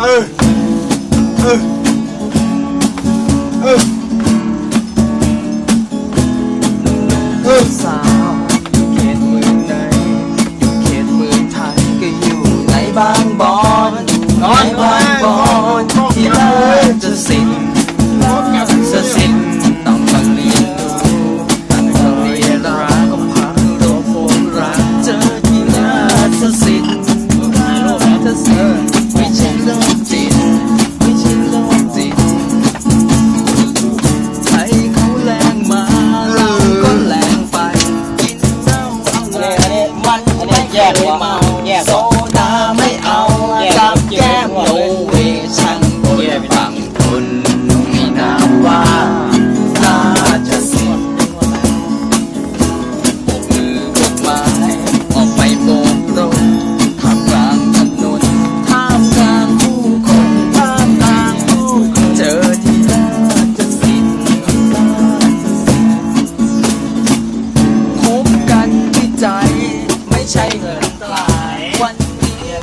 เออ เออ เออ เออ สาวอยู่เขตเมืองไหนอยู่เขตเมืองไทยก็อยู่ในบางบอนในบางบอนที่ลาดจะสิ้นจะสิ้นต้องมาเรียนรู้ต้องมาเรียนรักก็พักตัวผมรักเจอที่ลาดจะสิ้นจะสิ้น เคยเมาโซ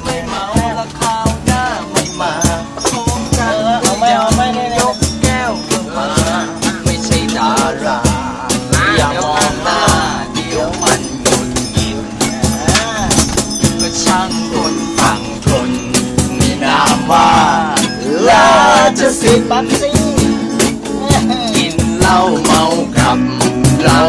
ไม่เมาแล้วคราวหน้าไม่มาคบกันด้วยใจยกแก้วขึ้นมาไม่ใช่ดาราอย่ามองหน้าเดี๋ยวมันหงุดหงิดก็ช่างคนฟังทนมีนามว่าลาจะสิทธิ์ปั๊บซี่กินเหล้าเมากับเรา